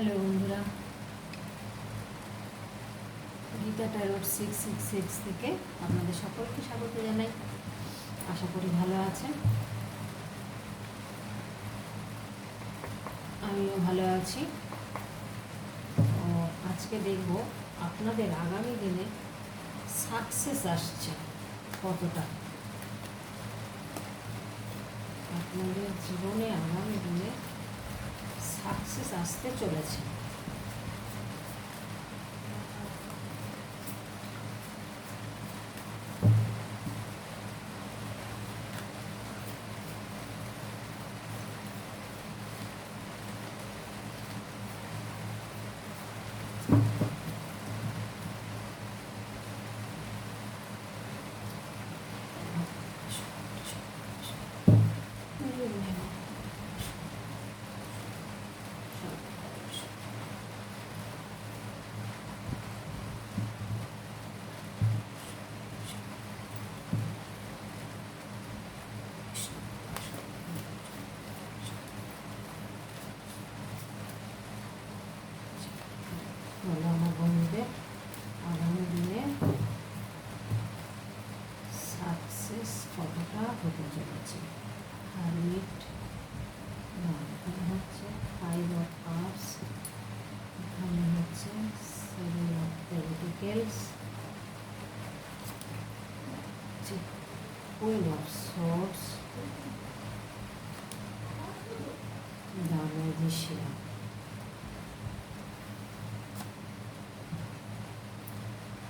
Hello বন্ধুরা। Gita tarot six six six থেকে আপনাদের সকলকে স্বাগত জানাই। আশা করি ভালো আছেন। আমিও ভালো আছি। তো আজকে দেখব আপনাদের আগামী দিনে সাকসেস আসছে কতটা? আপনাদের জীবনে আগামী দিনে সাকসেস আসতে চলেছে।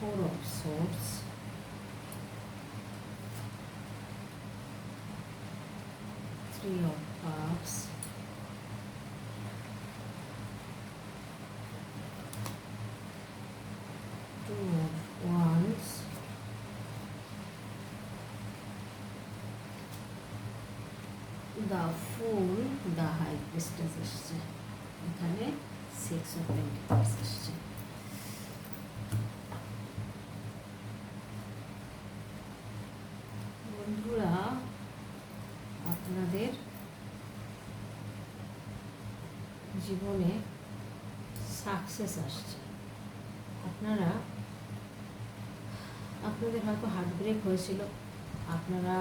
four of swords three of cups two of wands the fool the high priestess এসছে এখানে সিক্স অফ পেন্টিকলস জীবনে সাকসেস আসছে। আপনারা, আপনাদের হয়তো হার্ট ব্রেক হয়েছিল। আপনারা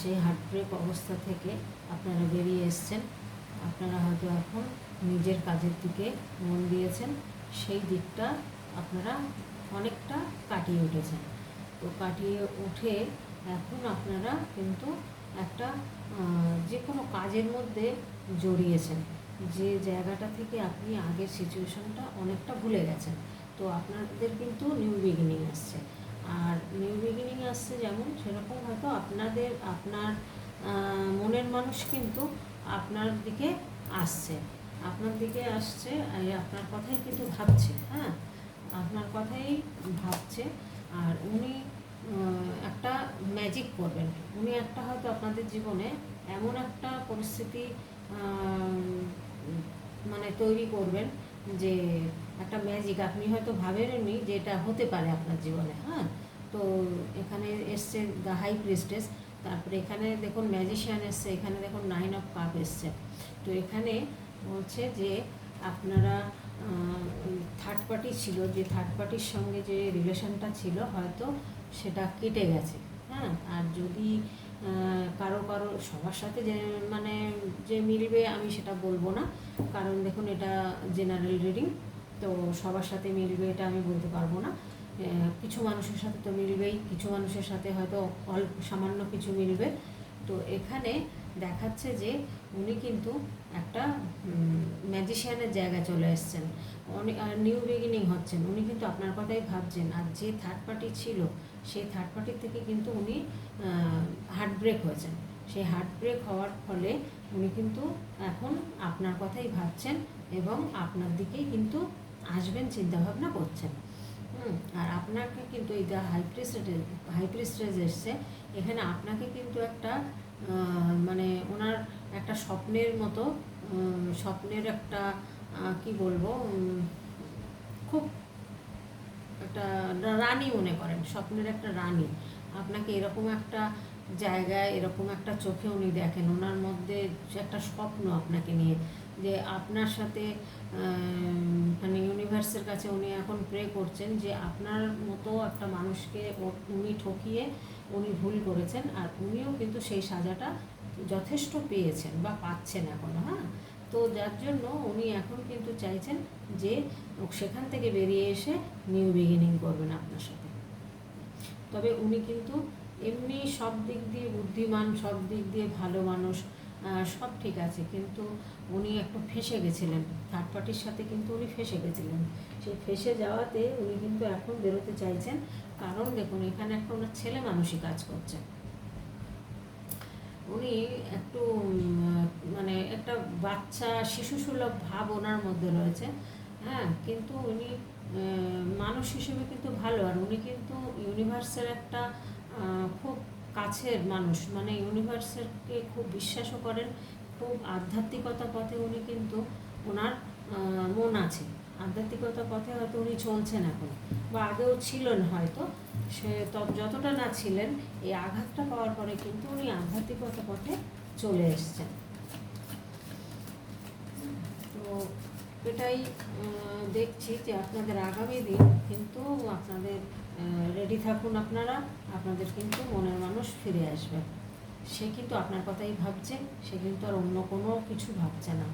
সেই হার্ট ব্রেক অবস্থা থেকে আপনারা বেরিয়ে এসছেন। আপনারা হয়তো এখন নিজের কাজের দিকে মন দিয়েছেন। সেই দিকটা আপনারা অনেকটা কাটিয়ে উঠেছেন। তো কাটিয়ে উঠে এখন আপনারা কিন্তু একটা যে কোনো কাজের মধ্যে জড়িয়েছেন। যে জায়গাটা থেকে আপনি আগের সিচুয়েশনটা অনেকটা ভুলে গেছেন। তো আপনাদের কিন্তু নিউ বিগিনিং আসছে। আর নিউ বিগিনিং আসছে যেমন সেরকম হয়তো আপনাদের, আপনার মনের মানুষ কিন্তু আপনার দিকে আসছে। আপনার দিকে আসছে আপনার কথাই কিন্তু ভাবছে হ্যাঁ? আপনার কথাই ভাবছে। আর উনি একটা ম্যাজিক করবেন। উনি একটা হয়তো আপনাদের জীবনে এমন একটা পরিস্থিতি মানে তৈরি করবেন যে একটা ম্যাজিক আপনি হয়তো ভাবেননি যে এটা হতে পারে আপনার জীবনে হ্যাঁ? তো এখানে এসছে দ্য হাই প্রিস্টেস তারপরে এখানে দেখুন ম্যাজিশিয়ান এসছে, এখানে দেখুন নাইন অফ কাপ এসছে। তো এখানে বলছে যে আপনারা থার্ড পার্টি ছিল, যে থার্ড পার্টির সঙ্গে যে রিলেশনটা ছিল, হয়তো সেটা কেটে গেছে হ্যাঁ? আর যদি কারও কারও সবার সাথে যে মানে যে মিলবে আমি সেটা বলব না। কারণ দেখুন এটা জেনারেল রিডিং তো সবার সাথে মিলবে এটা আমি বলতে পারব না। কিছু মানুষের সাথে তো মিলবেই, কিছু মানুষের সাথে হয়তো অল্প সামান্য কিছু মিলবে। তো এখানে দেখাচ্ছে যে উনি কিন্তু একটা ম্যাজিশিয়ানের জায়গায় চলে এসছেন। অনেক নিউ বিগিনিং হচ্ছেন। উনি কিন্তু আপনার কথাই ভাবছেন। আর যে থার্ড পার্টি ছিল সেই থার্ড পার্টির থেকে কিন্তু উনি হার্ট ব্রেক হয়েছেন। সেই হার্ট ব্রেক হওয়ার ফলে উনি কিন্তু এখন আপনার কথাই ভাবছেন এবং আপনার দিকেই কিন্তু আসবেন, চিন্তাভাবনা করছেন। আর আপনাকে কিন্তু এই হাই প্রেস্টেজ হাই প্রেস্টেজ এসছে, এখানে আপনাকে কিন্তু একটা মানে ওনার একটা স্বপ্নের মতো স্বপ্নের একটা কি বলব খুব একটা রানী মনে করেন, স্বপ্নের একটা রানী। আপনাকে এরকম একটা জায়গায়, এরকম একটা চোখে উনি দেখেন, ওনার মধ্যে একটা স্বপ্ন আপনাকে নিয়ে, যে আপনার সাথে মানে ইউনিভার্সের কাছে উনি এখন প্রে করছেন যে আপনার মতো একটা মানুষকে উনি ঠকিয়ে উনি ভুল করেছেন, আর উনিও কিন্তু সেই সাজাটা যথেষ্ট পেয়েছেন বা পাচ্ছেন এখনও হ্যাঁ? তো যার জন্য উনি এখন কিন্তু চাইছেন যে সেখান থেকে বেরিয়ে এসে নিউ বিগিনিং করবেন আপনার সাথে। তবে উনি কিন্তু এমনি সব দিক দিয়ে বুদ্ধিমান, সব দিক দিয়ে ভালো মানুষ সব ঠিক আছে। কিন্তু উনি একটু ফেসে গেছিলেন। থার্ড পার্টির সাথে কিন্তু উনি ফেসে গেছিলেন। সেই ফেসে যাওয়াতে উনি কিন্তু এখন বেরোতে চাইছেন। কারণ দেখুন, এখানে একটা ওনার ছেলে মানুষই কাজ করছে। উনি একটু মানে একটা বাচ্চা শিশুসুলভ ভাব ওনার মধ্যে রয়েছে। হ্যাঁ কিন্তু উনি মানুষ হিসেবে কিন্তু ভালো। আর উনি কিন্তু ইউনিভার্সের একটা খুব কাছের মানুষ। মানে ইউনিভার্সেরকে খুব বিশ্বাসও করেন। খুব আধ্যাত্মিকতা পথে উনি কিন্তু ওনার মন আছে। আধ্যাত্মিকতা পথে হয়তো উনি চলছেন এখন। বা আগেও ছিলেন হয়তো। সে যতটা না ছিলেন, এই আঘাতটা পাওয়ার পরে কিন্তু উনি আধ্যাত্মিকতা পথে চলে এসছেন। তো এটাই দেখছি যে আপনাদের আগামী দিন কিন্তু আপনাদের রেডি থাকুন আপনারা, আপনাদের কিন্তু মনের মানুষ ফিরে আসবে। সে কিন্তু আপনার কথাই ভাবছে, সে কিন্তু আর অন্য কোনো কিছু ভাবছে না।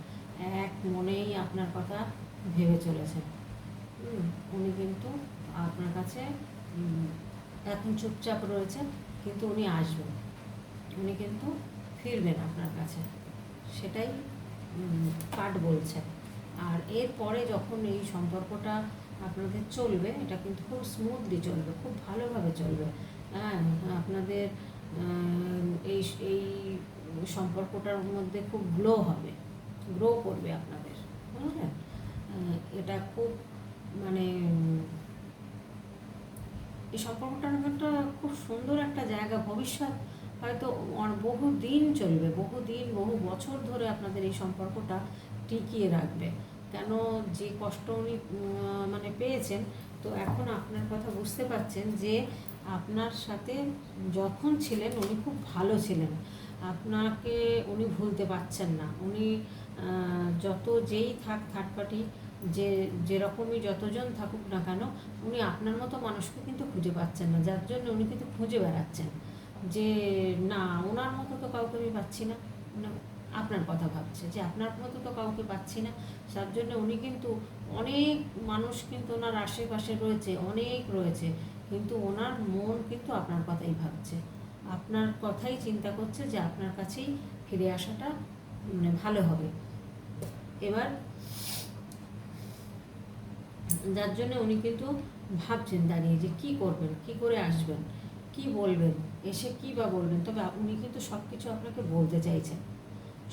এক মনেই আপনার কথা ভেবে চলেছে। হুম, উনি কিন্তু আপনার কাছে এখন চুপচাপ রয়েছে কিন্তু উনি আসবেন। উনি কিন্তু ফিরবেন আপনার কাছে। সেটাই কার্ড বলছে আর এরপরে যখন এই সম্পর্কটা আপনাদের চলবে এটা কিন্তু খুব স্মুথলি চলবে খুব ভালোভাবে চলবে। হ্যাঁ আপনাদের এই এই সম্পর্কটার মধ্যে খুব গ্লো হবে গ্রো করবে আপনাদের। বুঝলেন? এটা খুব মানে এই সম্পর্কটার একটা খুব সুন্দর একটা জায়গা। ভবিষ্যৎ হয়তো বহু দিন চলবে, বহু দিন, বহু বছর ধরে আপনাদের এই সম্পর্কটা টিকিয়ে রাখবে। কেন যে কষ্ট উনি মানে পেয়েছেন, তো এখন আপনার কথা বুঝতে পারছেন যে আপনার সাথে যখন ছিলেন উনি খুব ভালো ছিলেন। আপনাকে উনি ভুলতে পারছেন না। উনি যত যেই থাক থার্ড পার্টি যে যেরকমই যতজন থাকুক না কেন উনি আপনার মতো মানুষকে কিন্তু খুঁজে পাচ্ছেন না। যার জন্য উনি কিন্তু খুঁজে বেড়াচ্ছেন যে না ওনার মতো তো কাউকে আমি পাচ্ছি না। না, আপনার কথা ভাবছে যে আপনার মতো তো কাউকে পাচ্ছি না। তার জন্য উনি কিন্তু অনেক মানুষ কিন্তু ওনার আশেপাশে রয়েছে অনেক রয়েছে। কিন্তু ওনার মন কিন্তু আপনার কথাই ভাবছে। আপনার কথাই চিন্তা করছে যে আপনার কাছেই ফিরে আসাটা মানে ভালো হবে। এবার যার জন্য উনি কিন্তু ভাবছেন দাঁড়িয়ে যে কি করবেন, কি করে আসবেন, কি বলবেন, এসে কি বা বলবেন? তবে উনি কিন্তু সব কিছু আপনাকে বলতে চাইছেন।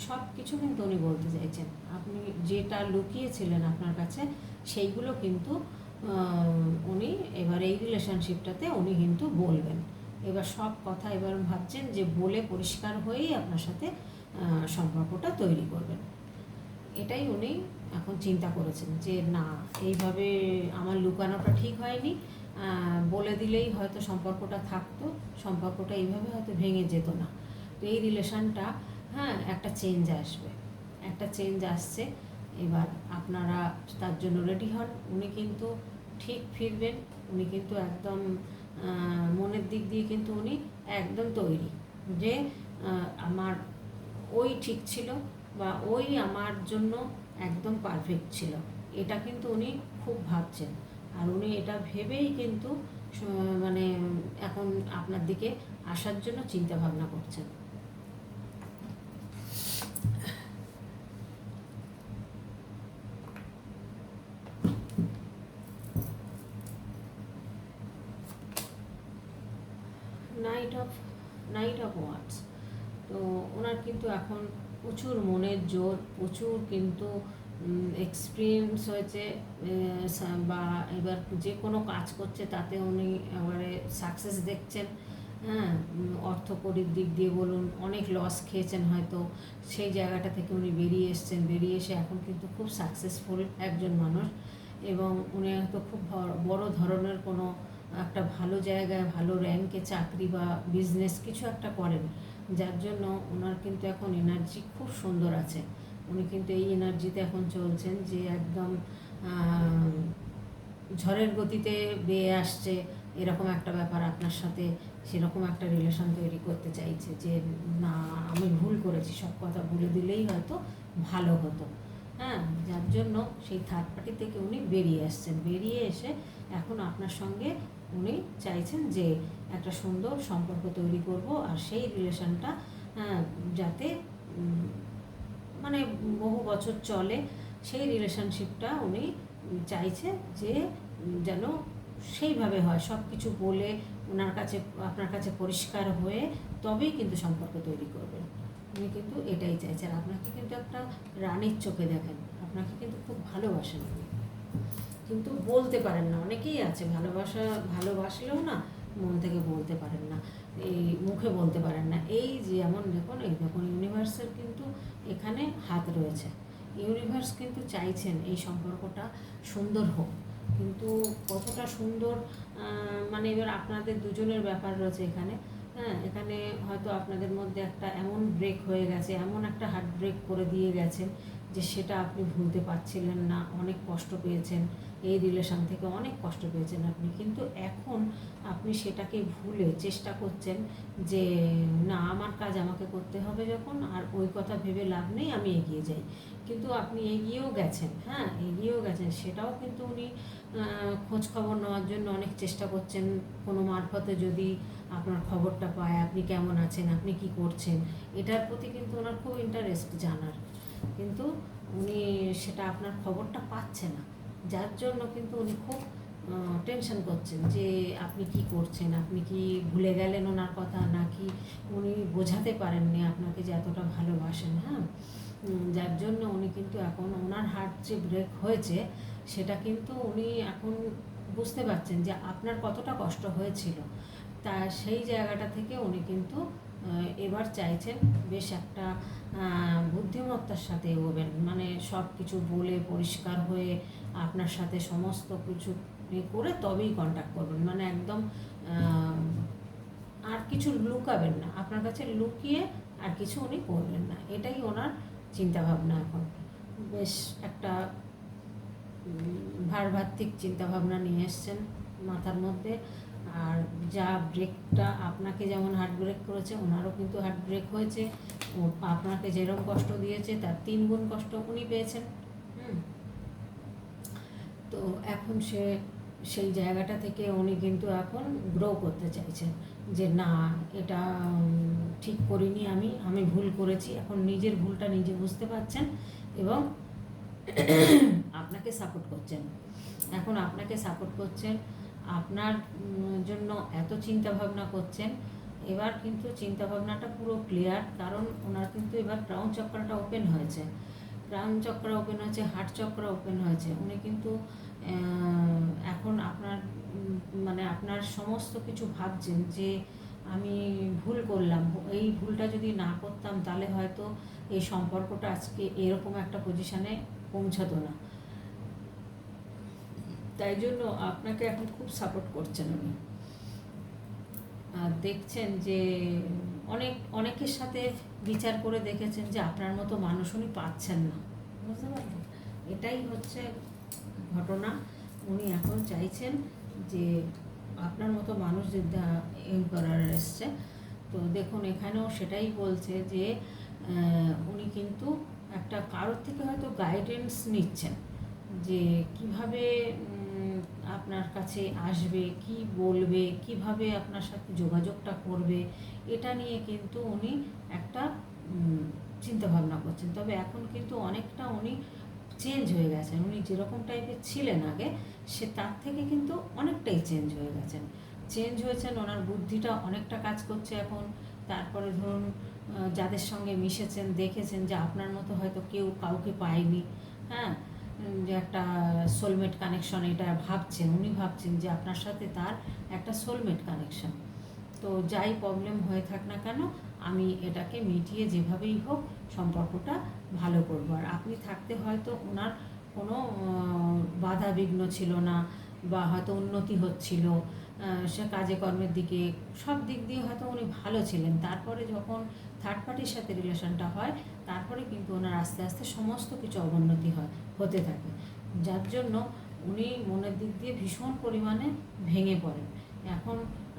সব কিছু কিন্তু উনি বলতে চাইছেন। আপনি যেটা লুকিয়েছিলেন আপনার কাছে, সেইগুলো কিন্তু উনি এবার এই রিলেশনশিপটাতে উনি কিন্তু বলবেন। এবার সব কথা এবার ভাবছেন যে বলে পরিষ্কার হয়েই আপনার সাথে সম্পর্কটা তৈরি করবেন। এটাই উনি এখন চিন্তা করেছেন যে, না, এইভাবে আমার লুকানোটা ঠিক হয়নি। বলে দিলেই হয়তো সম্পর্কটা থাকতো, সম্পর্কটা এইভাবে হয়তো ভেঙে যেত না। তো এই রিলেশনটা হ্যাঁ একটা চেঞ্জ আসবে, একটা চেঞ্জ আসছে। এবার আপনারা তার জন্য রেডি হন। উনি কিন্তু ঠিক ফিরবেন, উনি কিন্তু একদম মনের দিক দিয়ে কিন্তু উনি একদম তৈরি যে আমার ওই ঠিক ছিল বা ওই আমার জন্য একদম পারফেক্ট ছিল। এটা কিন্তু উনি খুব ভাবছেন। আর উনি এটা ভেবেই কিন্তু মানে এখন আপনার দিকে আসার জন্য চিন্তা ভাবনা করছেন knight of knight of swords তো ওনার কিন্তু এখন প্রচুর মনের জোর, প্রচুর কিন্তু এক্সপিরিয়েন্স হয়েছে বা এবার যে কোনো কাজ করছে তাতে উনি এবারে সাকসেস দেখছেন। হ্যাঁ অর্থকরীর দিক দিয়ে বলুন, অনেক লস খেয়েছেন হয়তো, সেই জায়গাটা থেকে উনি বেরিয়ে এসছেন। বেরিয়ে এসে এখন কিন্তু খুব সাকসেসফুল একজন মানুষ এবং উনি হয়তো খুব বড় ধরনের কোনো একটা ভালো জায়গায়, ভালো র্যাঙ্কে চাকরি বা বিজনেস কিছু একটা করেন। যার জন্য ওনার কিন্তু এখন এনার্জি খুব সুন্দর আছে। উনি কিন্তু এই এনার্জিতে এখন চলছেন যে একদম ঝড়ের গতিতে বেয়ে আসছে, এরকম একটা ব্যাপার আপনার সাথে, সেরকম একটা রিলেশন তৈরি করতে চাইছে যে, না, আমি ভুল করেছি, সব কথা বলে দিলেই হয়তো ভালো হতো। হ্যাঁ যার জন্য সেই থার্ড পার্টি থেকে উনি বেরিয়ে আসছেন। বেরিয়ে এসে এখন আপনার সঙ্গে উনি চাইছেন যে একটা সুন্দর সম্পর্ক তৈরি করব আর সেই রিলেশনটা যাতে মানে বহু বছর চলে, সেই রিলেশনশিপটা উনি চাইছে যে, যেন সেইভাবে হয় সব কিছু বলে ওনার কাছে, আপনার কাছে পরিষ্কার হয়ে তবেই কিন্তু সম্পর্ক তৈরি করবেন। উনি কিন্তু এটাই চাইছেন। আপনাকে কিন্তু একটা রানীর চোখে দেখেন। আপনাকে কিন্তু খুব ভালোবাসেন উনি। কিন্তু বলতে পারেন না। অনেকেই আছে, ভালোবাসা ভালোবাসলেও না মন থেকে বলতে পারেন না, এই মুখে বলতে পারেন না। এই যেমন দেখুন, এই দেখুন ইউনিভার্সের কিন্তু এখানে হাত রয়েছে। ইউনিভার্স কিন্তু চাইছেন এই সম্পর্কটা সুন্দর হোক। কিন্তু কতটা সুন্দর মানে এবার আপনাদের দুজনের ব্যাপার রয়েছে এখানে। হ্যাঁ এখানে হয়তো আপনাদের মধ্যে একটা এমন ব্রেক হয়ে গেছে, এমন একটা হার্ট ব্রেক করে দিয়ে গেছেন যে সেটা আপনি ভুলতে পারছিলেন না, অনেক কষ্ট পেয়েছেন, এই রিলেশন থেকে অনেক কষ্ট পেয়েছেন আপনি। কিন্তু এখন আপনি সেটাকে ভুলে চেষ্টা করছেন যে, না, আমার কাজ আমাকে করতে হবে যখন, আর ওই কথা ভেবে লাভ নেই, আমি এগিয়ে যাই। কিন্তু আপনি এগিয়েও গেছেন হ্যাঁ এগিয়েও গেছেন। সেটাও কিন্তু উনি খোঁজ খবর নেওয়ার জন্য অনেক চেষ্টা করছেন। কোনো মারফতে যদি আপনার খবরটা পায়, আপনি কেমন আছেন? আপনি কি করছেন? এটার প্রতি কিন্তু ওনার খুব ইন্টারেস্ট জানার। কিন্তু উনি সেটা আপনার খবরটা পাচ্ছে না। যার জন্য কিন্তু উনি খুব টেনশন করছেন যে আপনি কি করছেন, আপনি কি ভুলে গেলেন ওনার কথা নাকি উনি বোঝাতে পারেননি আপনাকে যে এতটা ভালোবাসেন হ্যাঁ? যার জন্য উনি কিন্তু এখন ওনার হার্ট যে ব্রেক হয়েছে, সেটা কিন্তু উনি এখন বুঝতে পারছেন যে আপনার কতটা কষ্ট হয়েছিল। তা সেই জায়গাটা থেকে উনি কিন্তু এবার চাইছেন বেশ একটা বুদ্ধিমত্তার সাথে এগোবেন। মানে সব কিছু বলে পরিষ্কার হয়ে আপনার সাথে সমস্ত কিছু করে তবেই কন্ট্যাক্ট করবেন। মানে একদম আর কিছু লুকাবেন না। আপনার কাছে লুকিয়ে আর কিছু উনি করবেন না। এটাই ওনার চিন্তাভাবনা এখন। বেশ একটা ভারভাত্মিক চিন্তাভাবনা নিয়ে এসছেন মাথার মধ্যে। আর যা ব্রেকটা আপনাকে যেমন হার্ট ব্রেক করেছে, ওনারও কিন্তু হার্ট ব্রেক হয়েছে। ও আপনাকে যেরকম কষ্ট দিয়েছে, তার তিন গুণ কষ্ট উনি পেয়েছেন। তো এখন সে, সেই জায়গাটা থেকে উনি কিন্তু এখন গ্রো করতে চাইছেন। যে না, এটা ঠিক করিনি আমি আমি ভুল করেছি। এখন নিজের ভুলটা নিজে বুঝতে পারছেন এবং আপনাকে সাপোর্ট করছেন। এখন আপনাকে সাপোর্ট করছেন আপনার জন্য এত চিন্তা ভাবনা করছেন, এবার কিন্তু চিন্তা ভাবনাটা পুরো ক্লিয়ার কারণ ওনার কিন্তু এবার ক্রাউন চক্রটা ওপেন হয়েছে। ক্রাউন চক্র ওপেন হয়েছে হার্ট চক্র ওপেন হয়েছে। উনি কিন্তু এখন আপনার মানে আপনার সমস্ত কিছু ভাবছেন যে আমি ভুল করলাম, এই ভুলটা যদি না করতাম তাহলে হয়তো এই সম্পর্কটা আজকে এরকম একটা পজিশানে পৌঁছাতো না। তাই জন্য আপনাকে এখন খুব সাপোর্ট করছেন উনি। আর দেখছেন যে অনেক, অনেকের সাথে বিচার করে দেখেছেন যে আপনার মতো মানুষ উনি পাচ্ছেন না। বুঝতে পারলেন? এটাই হচ্ছে ঘটনা। উনি এখন চাইছেন যে আপনার মতো মানুষ যদি এম করার এসছে, তো দেখুন, এখানেও সেটাই বলছে যে উনি কিন্তু একটা কারোর থেকে হয়তো গাইডেন্স নিচ্ছেন যে কীভাবে আপনার কাছে আসবে, কি বলবে, কীভাবে আপনার সাথে যোগাযোগটা করবে, এটা নিয়ে কিন্তু উনি একটা চিন্তা ভাবনা করছেন। তবে এখন কিন্তু অনেকটা উনি চেঞ্জ হয়ে গেছেন। উনি যেরকম টাইপের ছিলেন আগে, সে তার থেকে কিন্তু অনেকটাই চেঞ্জ হয়ে গেছেন। চেঞ্জ হয়েছেন, ওনার বুদ্ধিটা অনেকটা কাজ করছে এখন। তারপরে ধরুন যাদের সঙ্গে মিশেছেন, দেখেছেন যে আপনার মতো হয়তো কেউ কাউকে পায়নি। হ্যাঁ যে একটা সোলমেট কানেকশন এটা ভাবছেন, উনি ভাবছেন যে আপনার সাথে তার একটা সোলমেট কানেকশন তো যাই প্রবলেম হয়ে থাক না কেন, আমি এটাকে মিটিয়ে যেভাবেই হোক সম্পর্কটা ভালো করব। আর আপনি থাকতে হয়তো ওনার কোনো বাধা বিঘ্ন ছিল না বা হয়তো উন্নতি হচ্ছিল সে কাজে কর্মের দিকে, সব দিক দিয়ে হয়তো উনি ভালো ছিলেন। তারপরে যখন থার্ড পার্টির সাথে রিলেশনটা হয়, তারপরে কিন্তু আস্তে আস্তে সমস্ত কিছু অবনতি হয়, হতে থাকে। যার জন্য উনি মনের দিক দিয়ে ভীষণ পরিমাণে ভেঙে পড়েন। এখন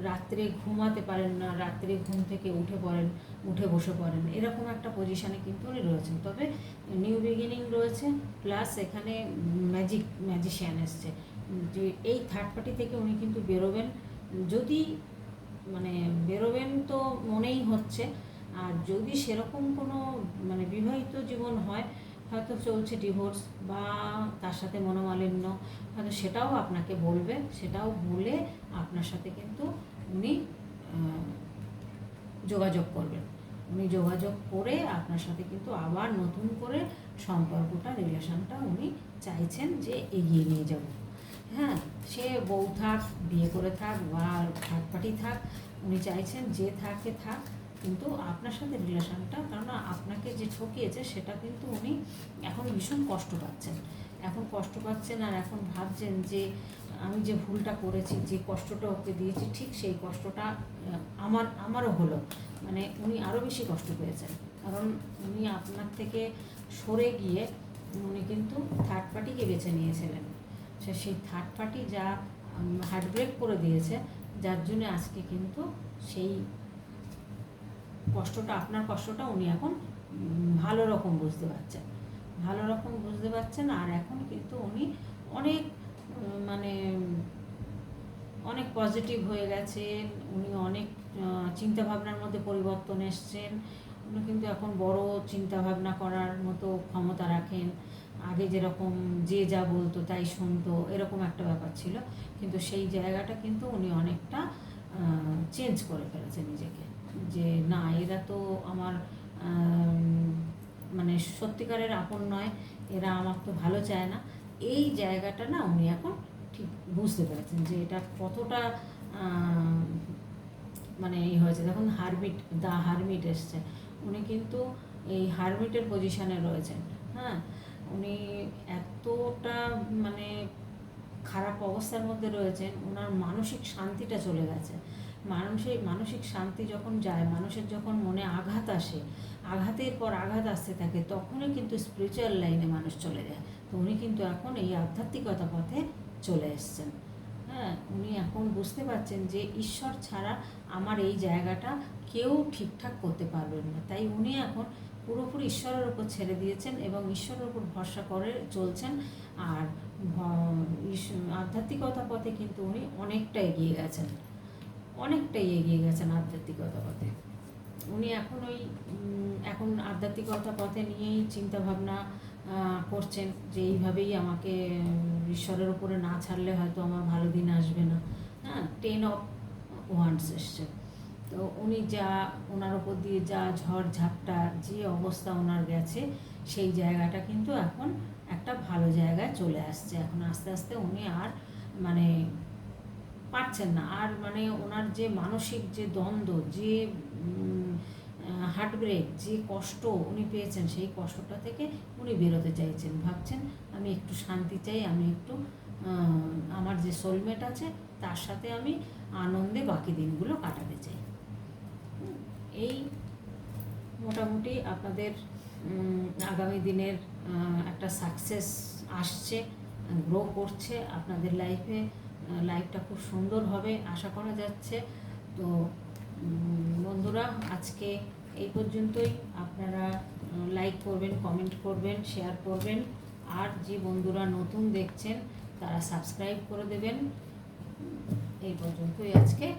রাত্রে ঘুমাতে পারেন না, রাত্রে ঘুম থেকে উঠে পড়েন, উঠে বসে পড়েন, এরকম একটা পজিশানে কিন্তু উনি রয়েছেন। তবে নিউ বিগিনিং রয়েছে প্লাস এখানে ম্যাজিক ম্যাজিশিয়ান এসছে। যে এই থার্ড পার্টি থেকে উনি কিন্তু বেরোবেন। যদি মানে বেরোবেন তো মনেই হচ্ছে আর যদি সেরকম কোনো মানে বিবাহিত জীবন হয়, হয়তো চলছে ডিভোর্স বা তার সাথে মনোমালিন্য, হয়তো সেটাও আপনাকে বলবে, সেটাও বলে আপনার সাথে কিন্তু উনি যোগাযোগ করবেন। উনি যোগাযোগ করে আপনার সাথে কিন্তু আবার নতুন করে সম্পর্কটা, রিলেশনটা উনি চাইছেন যে এগিয়ে নিয়ে যাব। হ্যাঁ সে বউ থাক, বিয়ে করে থাক বা থার্ড পার্টি থাক, উনি চাইছেন যে থাকে থাক কিন্তু আপনার সাথে রিলেশনটা, কারণ আপনাকে যে ঠকিয়েছে সেটা কিন্তু উনি এখন ভীষণ কষ্ট পাচ্ছেন। এখন কষ্ট পাচ্ছেন আর এখন ভাবছেন যে আমি যে ভুলটা করেছি, যে কষ্টটা ওকে দিয়েছি, ঠিক সেই কষ্টটা আমার, আমারও হলো। মানে উনি আরও বেশি কষ্ট পেয়েছেন। কারণ উনি আপনার থেকে সরে গিয়ে উনি কিন্তু থার্ড পার্টিকে বেছে নিয়েছিলেন। সে সেই থার্ড পার্টি যা হার্ট ব্রেক করে দিয়েছে, যার জন্য আজকে কিন্তু সেই কষ্টটা, আপনার কষ্টটা উনি এখন ভালো রকম বুঝতে পারছেন। ভালো রকম বুঝতে পারছেন আর এখন কিন্তু উনি অনেক মানে অনেক পজিটিভ হয়ে গেছেন, উনি অনেক চিন্তাভাবনার মধ্যে পরিবর্তন এসছেন। উনি কিন্তু এখন বড় চিন্তাভাবনা করার মতো ক্ষমতা রাখেন। আগে যেরকম যে যা বলতো তাই শুনতো, এরকম একটা ব্যাপার ছিল। কিন্তু সেই জায়গাটা কিন্তু উনি অনেকটা চেঞ্জ করে ফেলেছে নিজেকে। যে না, এরা তো আমার মানে সত্যিকারের আপন নয়, এরা আমার তো ভালো চায় না। এই জায়গাটা না উনি এখন ঠিক বুঝতে পেরেছেন যে এটা কতটা মানে এই হয়েছে। দেখুন, হারমিট, দা হারমিট এসছে। উনি কিন্তু এই হারমিটের পজিশনে রয়েছেন হ্যাঁ? উনি এতটা মানে খারাপ অবস্থার মধ্যে রয়েছেন ওনার মানসিক শান্তিটা চলে গেছে। মানসিক মানসিক শান্তি যখন যায়, মানুষের যখন মনে আঘাত আসে, আঘাতের পর আঘাত আসতে থাকে, তখনই কিন্তু স্পিরিচুয়াল লাইনে মানুষ চলে যায়। তো উনি কিন্তু এখন এই আধ্যাত্মিকতা পথে চলে এসছেন। হ্যাঁ উনি এখন বুঝতে পারছেন যে ঈশ্বর ছাড়া আমার এই জায়গাটা কেউ ঠিকঠাক করতে পারবেন না। তাই উনি এখন পুরোপুরি ঈশ্বরের উপর ছেড়ে দিয়েছেন এবং ঈশ্বরের উপর ভরসা করে চলছেন। আর আধ্যাত্মিকতা পথে কিন্তু উনি অনেকটা এগিয়ে গেছেন। অনেকটাই এগিয়ে গেছেন আধ্যাত্মিকতা পথে উনি এখন ওই এখন আধ্যাত্মিকতা পথে নিয়েই চিন্তাভাবনা করছেন যে এইভাবেই আমাকে ঈশ্বরের উপরে না ছাড়লে হয়তো আমার ভালো দিন আসবে না। হ্যাঁ টেন অফ ওয়ান্স এসছে। তো উনি যা ওনার ওপর দিয়ে যা ঝড়, ঝাপটা, যে অবস্থা ওনার গেছে, সেই জায়গাটা কিন্তু এখন একটা ভালো জায়গায় চলে আসছে। এখন আস্তে আস্তে উনি আর মানে পারছেন না। আর মানে ওনার যে মানসিক যে দ্বন্দ্ব, যে হার্টব্রেক যে কষ্ট উনি পেয়েছেন, সেই কষ্টটা থেকে উনি বেরোতে চাইছেন। ভাবছেন, আমি একটু শান্তি চাই, আমি একটু আমার যে সোলমেট আছে, তার সাথে আমি আনন্দে বাকি দিনগুলো কাটাতে চাই। এই মোটামুটি আপনাদের আগামী দিনের একটা সাকসেস আসছে গ্রো করছে আপনাদের লাইফে লাইফটা খুব সুন্দর হবে, আশা করা যাচ্ছে। তো বন্ধুরা, আজকে এই পর্যন্তই। আপনারা লাইক করবেন কমেন্ট করবেন শেয়ার করবেন। আর যে বন্ধুরা নতুন দেখছেন, তারা সাবস্ক্রাইব করে দেবেন। এই পর্যন্তই আজকে।